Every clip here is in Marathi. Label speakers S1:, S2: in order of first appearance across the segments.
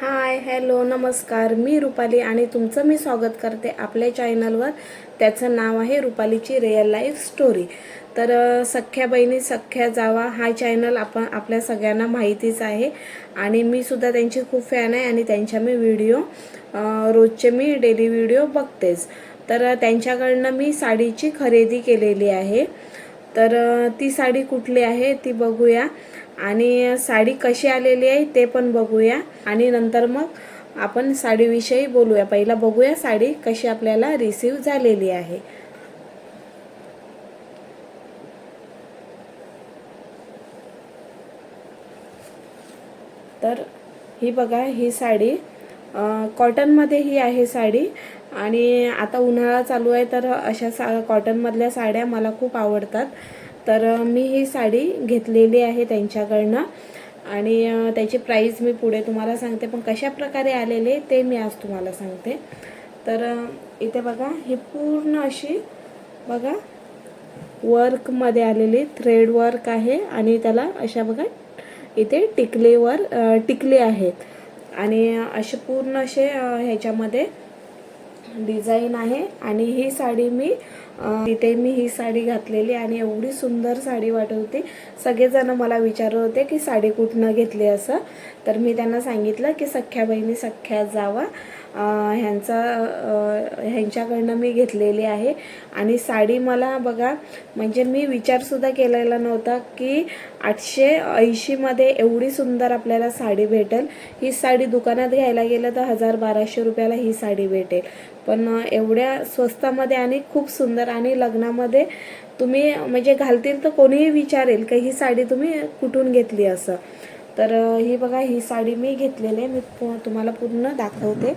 S1: हाय हॅलो नमस्कार. मी रुपाली आणि तुमचं मी स्वागत करते आपल्या चॅनलवर. त्याचं नाव आहे रुपालीची रिअल लाईफ स्टोरी तर सख्ख्या सख्या बहिणी सख्या जावा हा चॅनल आपण आपल्या सगळ्यांना माहितीच आहे. आणि मी सुद्धा त्यांची खूप फॅन आहे आणि त्यांच्या मी व्हिडिओ रोजचे मी डेली व्हिडिओ बघतेच. तर त्यांच्याकडनं मी साडीची खरेदी केलेली आहे. तर ती साडी कुठली आहे ती बघूया. आणि साडी कशी आलेली आहे ते पण बघूया. आणि नंतर मग आपण साडीविषयी बोलूया. पहिला बघूया साडी कशी आपल्याला रिसीव झालेली आहे. तर ही बघा ही साडी कॉटनमध्ये ही आहे साडी. आणि आता उन्हाळा चालू आहे तर अशा सा कॉटनमधल्या साड्या मला खूप आवडतात. तर मी ही साडी घेतलेली आहे त्यांच्याकडनं. आणि त्याची प्राईस मी पुढे तुम्हाला सांगते पण कशा प्रकारे आलेले ते मी आज तुम्हाला सांगते. तर इथे बघा ही पूर्ण अशी बघा वर्कमध्ये आलेली थ्रेड वर्क आहे आणि त्याला अशा बघा इथे टिकलेवर टिकले आहेत. आणि असे पूर्ण असे ह्याच्यामध्ये डिझाईन आहे आणि ही साडी मी तिथे मी ही साडी घातलेली आणि एवढी सुंदर साडी वाटत होती सगळेजण मला विचारत होते की साडी कुठनं घेतली असं. तर मी त्यांना सांगितलं की सख्या बहिणी सख्या जावा. ह्यांचा ह्यांच्याकडनं मी घेतलेली आहे. आणि साडी मला बघा म्हणजे मी विचारसुद्धा केलेला नव्हता की आठशे ऐंशीमध्ये एवढी सुंदर आपल्याला साडी भेटेल. ही साडी दुकानात घ्यायला गेलं तर हजार बाराशे रुपयाला ही साडी भेटेल. पण एवढ्या स्वस्तामध्ये आणि खूप सुंदर आणि लग्नामध्ये तुम्ही म्हणजे घालतील तर कोणीही विचारेल की ही साडी तुम्ही कुठून घेतली असं. तर ही बघा ही साडी मी घेतलेली आहे. मी तुम्हाला पूर्ण दाखवते.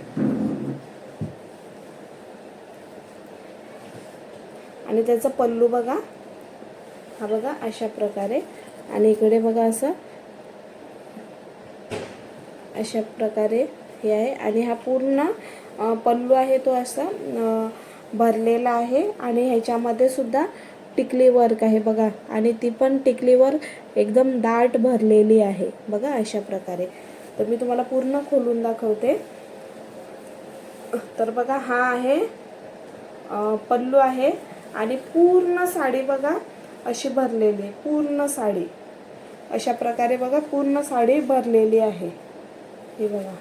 S1: आणि त्याचा पल्लू बघा. हा बघा अशा प्रकारे. आणि इकडे बघा असं. अशा प्रकारे हे आहे. आणि हा पूर्ण पल्लू आहे तो असा भरलेला आहे आणि ह्याच्यामध्ये सुद्धा टिकली वर्क आहे बघा. आणि ती पण टिकली वर्क एकदम दाट भरलेली आहे बघा अशा प्रकारे. तर मी तुम्हाला पूर्ण खोलून दाखवते. तर बघा हा आहे पल्लू आहे आणि पूर्ण साडी बघा अशी भरलेली आहे. पूर्ण साडी. अशा प्रकारे बघा पूर्ण साडी भरलेली आहे. हे बघा.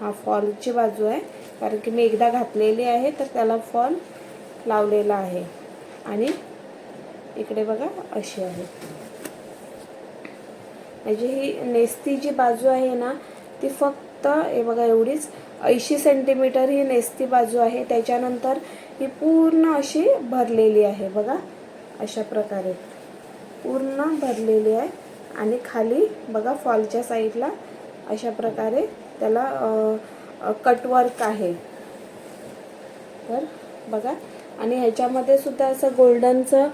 S1: हा फॉलची बाजू आहे. कारण की मी एकदा घातलेली आहे तर त्याला फॉल लावलेला आहे. आणि इकडे बघा अशी आहे. म्हणजे ही नेस्ती जी बाजू आहे ना ती फक्त हे बघा एवढीच ऐंशी सेंटीमीटर ही नेस्ती बाजू आहे. त्याच्यानंतर ही पूर्ण अशी भरलेली आहे बघा अशा प्रकारे. पूर्ण भरलेली आहे. आणि खाली बघा फॉलच्या साईडला अशा प्रकारे त्याला कटवर्क आहे. तर बघा. आणि ह्याच्यामध्ये सुद्धा असं गोल्डनचं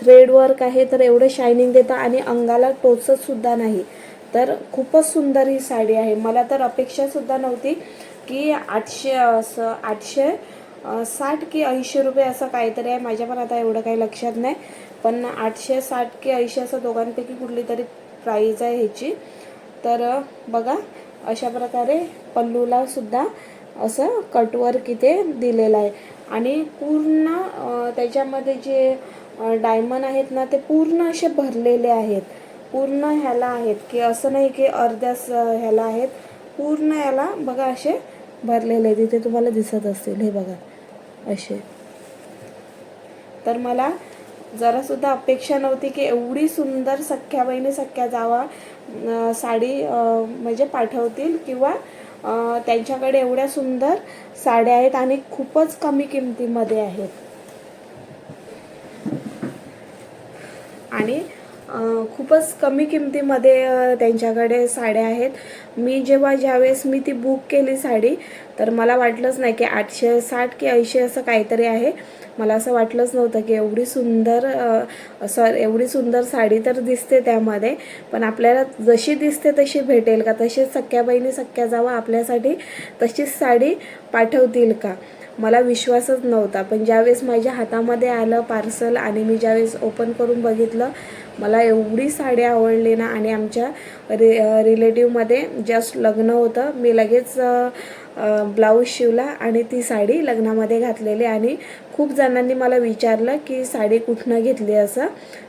S1: थ्रेड वर्क आहे तर एवढं शायनिंग देतं आणि अंगाला टोचतसुद्धा नाही. तर खूपच सुंदर ही साडी आहे. मला तर अपेक्षासुद्धा नव्हती की आठशे असं आठशे साठ की ऐंशी रुपये असं काहीतरी आहे. माझ्या पण आता एवढं काही लक्षात नाही. पण आठशे साठ की ऐंशी असं दोघांपैकी कुठली तरी प्राईज आहे ह्याची. तर बघा. अशा प्रकारे पल्लूला सुद्धा असं कटवर्क इथे दिलेलं आहे. आणि पूर्ण त्याच्यामध्ये जे डायमंड आहेत ना ते पूर्ण असे भरलेले आहेत. पूर्ण ह्याला आहेत की असं नाही की अर्ध्याच ह्याला आहेत. पूर्ण याला बघा असे भरलेले तिथे तुम्हाला दिसत असतील. हे बघा असे. तर मला जरासुद्धा अपेक्षा नव्हती की एवढी सुंदर सख्या बहिणी सख्या जावा साडी म्हणजे पाठवतील किंवा त्यांच्याकडे एवढ्या सुंदर साड्या आहेत आणि खूपच कमी किमतीमध्ये आहेत. आणि खूपच कमी किमतीमध्ये त्यांच्याकडे साड्या आहेत. मी जेव्हा ज्यावेळेस मी ती बुक केली साडी तर मला वाटलंच नाही की आठशे साठ की ऐंशी असं काहीतरी आहे. मला असं वाटलंच नव्हतं की एवढी सुंदर सॉरी एवढी सुंदर साडी तर दिसते त्यामध्ये. पण आपल्याला जशी दिसते तशी भेटेल का? तशीच सख्या बहिणी सख्या जावा आपल्यासाठी तशीच साडी पाठवतील का? मला विश्वासच नव्हता. पण ज्यावेळेस माझ्या हातामध्ये आलं पार्सल आणि मी ज्यावेळेस ओपन करून बघितलं मला एवढी साडी आवडली ना आणि आमच्या रि रिलेटिव्हमध्ये जस्ट लग्न होतं मी लगेच ब्लाऊज शिवला आणि ती साडी लग्नामध्ये घातलेली आणि खूप जणांनी मला विचारलं की साडी कुठनं घेतली असं.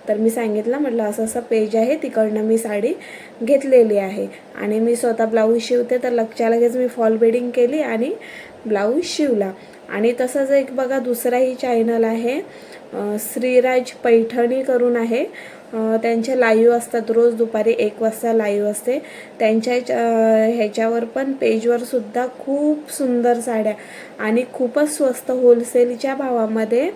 S1: तर मी सांगितलं म्हटलं असं असं पेज आहे तिकडनं मी साडी घेतलेली आहे. आणि मी स्वतः ब्लाऊज शिवते तर लक्षात लगेच मी फॉल बेडिंग केली आणि ब्लाऊज शिवला. आणि तसंच एक बघा दुसराही चॅनल आहे. श्रीराज पैठणी करून आहे. त्यांचे लाईव्ह असतात रोज दुपारी एक वाजता लाईव्ह असते. त्यांच्या ह्याच्यावर पण पेजवर सुद्धा खूप सुंदर साड्या आणि खूपच स्वस्त होलसेलच्या भावामध्ये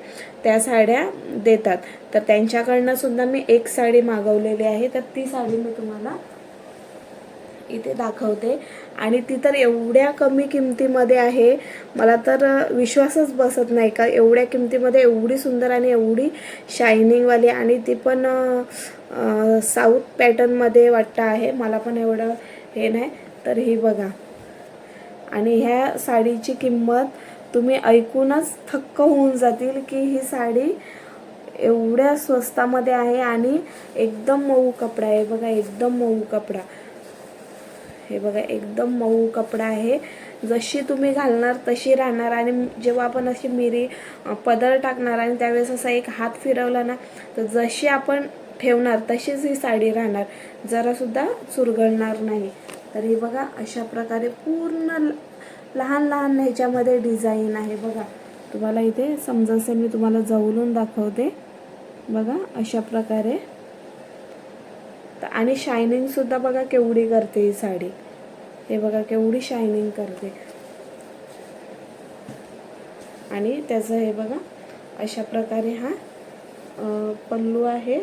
S1: त्या साड्या देतात. तर त्यांच्याकडनं सुद्धा मी एक साडी मागवलेली आहे. तर ती साडी मी तुम्हाला इथे दाखवते. आणि ती तर एवढ्या कमी किमतीमध्ये आहे. मला तर विश्वासच बसत नाही का? एवढ्या किमतीमध्ये एवढी सुंदर आणि एवढी शायनिंगवाली आणि ती पण साऊथ पॅटर्नमध्ये वाटतं आहे. मला पण एवढं हे नाही. तर ही बघा. आणि ह्या साडीची किंमत तुम्ही ऐकूनच थक्क होऊन जातील की ही साडी एवढ्या स्वस्तामध्ये आहे आणि एकदम मऊ कपडा आहे. बघा एकदम मऊ कपडा. हे बघा एकदम मऊ कपडा आहे. जशी तुम्ही घालणार तशी राहणार. आणि जेव्हा आपण अशी मिरी पदर टाकणार आणि त्यावेळेस असा एक हात फिरवला ना तर जशी आपण ठेवणार तशीच ही साडी राहणार. जरासुद्धा चुरगळणार नाही. तर हे बघा अशा प्रकारे पूर्ण ल- लहान लहान ह्याच्यामध्ये डिझाईन आहे बघा. तुम्हाला इथे समजायचं मी तुम्हाला जवळून दाखवते. बघा अशा प्रकारे तर आणि शायनिंगसुद्धा बघा केवढी करते ही साडी. हे बघा केवढी शायनिंग करते. आणि त्याचं हे बघा अशा प्रकारे हा पल्लू आहे.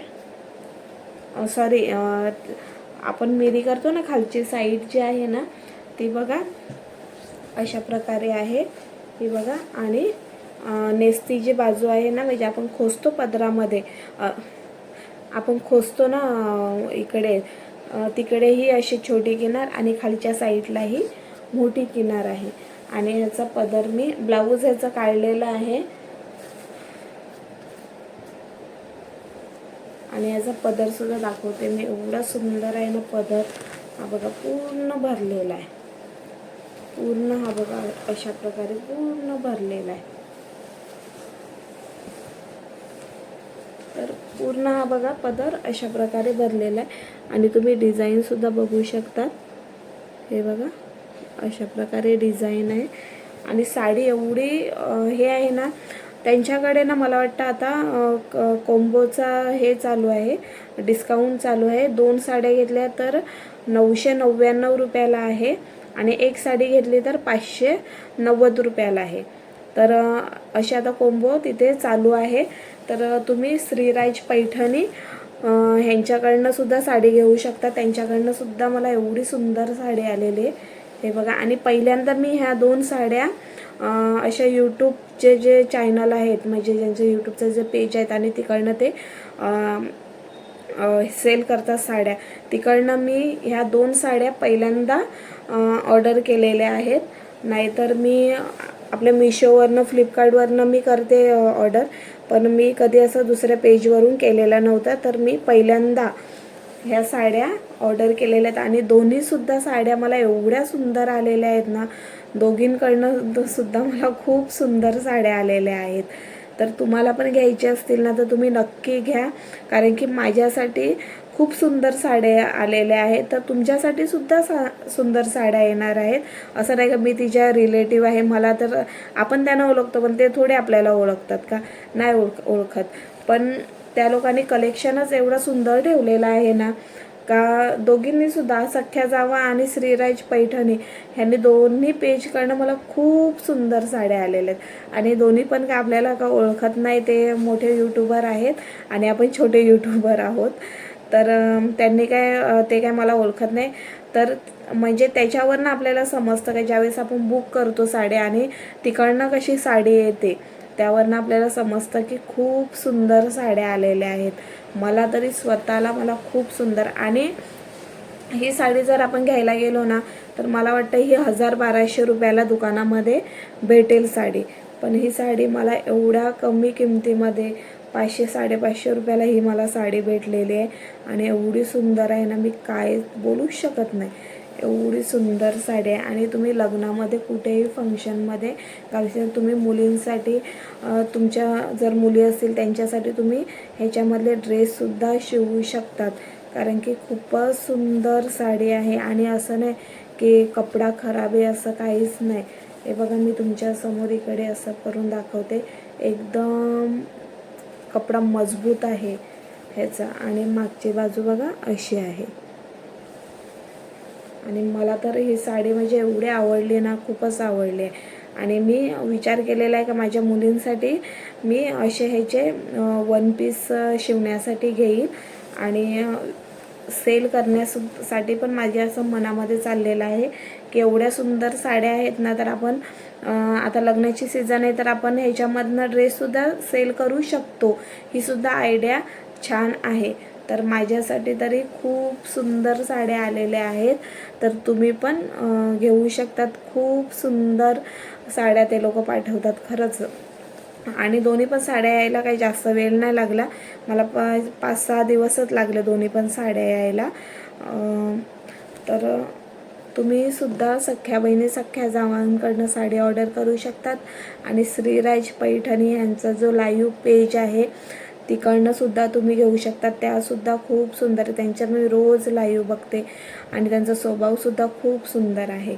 S1: सॉरी आपण मिरी करतो ना खालची साईड जी आहे ना ती बघा अशा प्रकारे आहे. ही बघा आणि नेस्ती जी बाजू आहे ना म्हणजे आपण खोचतो पदरामध्ये आपण खोचतो ना इकडे तिकडेही अशी छोटी किनार आणि खालच्या साईडलाही मोठी किनार आहे. आणि ह्याचा पदर मी ब्लाऊज ह्याचा काढलेला आहे. आणि याचा पदर सुद्धा दाखवते मी. एवढा सुंदर आहे ना पदर. हा बघा पूर्ण भरलेला आहे. पूर्ण हा बघा अशा प्रकारे पूर्ण भरलेला आहे. तर पूर्ण हा बघा पदर अशा प्रकारे भरलेला आहे. आणि तुम्ही डिझाईनसुद्धा बघू शकतात. हे बघा अशा प्रकारे डिझाईन आहे. आणि साडी एवढी हे आहे ना त्यांच्याकडे ना मला वाटतं आता क- कोंबोचा हे चालू आहे. डिस्काउंट चालू आहे. दोन साड्या घेतल्या तर नऊशे नव्याण्णव रुपयाला आहे. आणि एक साडी घेतली तर पाचशे नव्वद रुपयाला आहे. तर अशी आता कोंबो तिथे चालू आहे. तर तुम्ही श्रीराज पैठणी ह्यांच्याकडनंसुद्धा ह्यांच्याकडनं सुद्धा साडी घेऊ शकता. त्यांच्याकडनं सुद्धा मला एवढी सुंदर साडी आलेली आहे. हे बघा आणि पहिल्यांदा मी ह्या दोन साड्या अशा यूट्यूबचे जे चॅनल आहेत म्हणजे ज्यांचे यूट्यूबचे जे पेज आहेत आणि तिकडनं ते सेल करतात साड्या तिकडनं मी ह्या दोन साड्या पहिल्यांदा ऑर्डर केलेल्या आहेत. नाहीतर मी आपल्या मिशोवरनं फ्लिपकार्टवरनं मी करते ऑर्डर पण मी कधी असं दुसऱ्या पेजवरून केलेलं नव्हतं तर मी पहिल्यांदा ह्या साड्या ऑर्डर केलेल्या आहेत. आणि दोन्हीसुद्धा साड्या मला एवढ्या सुंदर आलेल्या आहेत ना दोघींकडनं सुद्धा मला खूप सुंदर साड्या आलेल्या आहेत. तर तुम्हाला पण घ्यायचे असतील ना तर तुम्ही नक्की घ्या. कारण की माझ्यासाठी खूप सुंदर साड्या आलेल्या आहेत. तर तुमच्यासाठी सुद्धा सा सुंदर साड्या येणार आहेत. असं नाही का मी तिच्या रिलेटिव्ह आहे. मला तर आपण त्यांना ओळखतो पण ते थोडे आपल्याला ओळखतात का? नाही ओळख ओळखत. पण त्या लोकांनी कलेक्शनच एवढं सुंदर ठेवलेलं आहे ना का दोघींनी सुद्धा सख्या जावा आणि श्रीराज पैठणी ह्यांनी दोन्ही पेजकडनं मला खूप सुंदर साड्या आलेल्या आहेत. आणि दोन्ही पण का आपल्याला का ओळखत नाही ते मोठे यूट्यूबर आहेत आणि आपण छोटे यूट्यूबर आहोत. तर त्यांनी काय ते काय मला ओळखत नाही. तर म्हणजे त्याच्यावरनं आपल्याला समजतं काय ज्यावेळेस आपण बुक करतो साड्या आणि तिकडनं कशी साडी येते त्यावरनं आपल्याला समजतं की खूप सुंदर साड्या आलेल्या आहेत. मला तरी स्वतःला मला खूप सुंदर आणि ही साडी जर आपण घ्यायला गेलो ना तर मला वाटतं ही हजार बाराशे रुपयाला दुकानामध्ये भेटेल साडी. पण ही साडी मला एवढ्या कमी किमतीमध्ये पाचशे साडेपाचशे रुपयाला ही मला साडी भेटलेली आहे. आणि एवढी सुंदर आहे ना मी काय बोलूच शकत नाही. एवढी सुंदर साडी आहे. आणि तुम्ही लग्नामध्ये कुठेही फंक्शनमध्ये घालू तुम्ही मुलींसाठी तुमच्या जर मुली असतील त्यांच्यासाठी तुम्ही ह्याच्यामधले ड्रेससुद्धा शिवू शकतात. कारण की खूपच सुंदर साडी आहे. आणि असं नाही की कपडा खराब आहे असं काहीच नाही. हे बघा मी तुमच्यासमोर इकडे असं करून दाखवते. एकदम कपडा मजबूत आहे ह्याचा. आणि मागची बाजू बघा अशी आहे. आणि मला तर ही साडी म्हणजे एवढी आवडली ना खूपच आवडली. आहे आणि मी विचार केलेला आहे का माझ्या मुलींसाठी मी असे ह्याचे वन पीस शिवण्यासाठी घेईन. आणि सेल करण्यासाठी पण माझ्या असं मनामध्ये चाललेलं आहे की एवढ्या सुंदर साड्या आहेत ना तर आपण आता लग्नाची सीझन आहे तर आपण ह्याच्यामधनं ड्रेससुद्धा सेल करू शकतो. ही सुद्धा आयडिया छान आहे. तर माझ्यासाठी तरी खूप सुंदर साड्या आलेल्या आहेत. तर तुम्ही पण घेऊ शकतात. खूप सुंदर साड्या ते लोक पाठवतात खरंच. आणि दोन्ही पण साड्या यायला काही जास्त वेळ नाही लागला. मला प पाच सहा दिवसच लागले दोन्ही पण साड्या यायला. तर तुम्ही सुद्धा सख्या बहिणी सख्या जावांकडनं साडी ऑर्डर करू शकतात. आणि श्रीराज पैठणी यांचा जो लाईव्ह पेज आहे तिकडनं सुद्धा तुम्ही घेऊ शकता त्यासुद्धा खूप सुंदर आहे. त्यांच्या मी रोज लाईव्ह बघते. आणि त्यांचा स्वभावसुद्धा खूप सुंदर आहे.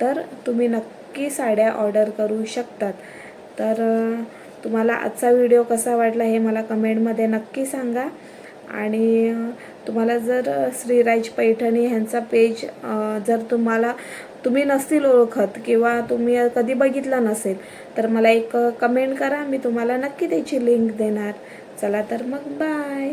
S1: तर तुम्ही नक्की साड्या ऑर्डर करू शकतात. तर तुम्हाला आजचा व्हिडिओ कसा वाटला हे मला कमेंटमध्ये नक्की सांगा. आणि तुम्हाला जर श्रीराज पैठणी ह्यांचा पेज जर तुम्हाला तुम्ही नसतील ओळखत किंवा तुम्ही कधी बघितला नसेल तर मला एक कमेंट करा. मी तुम्हाला नक्की त्याची लिंक देणार. चला तर मग बाय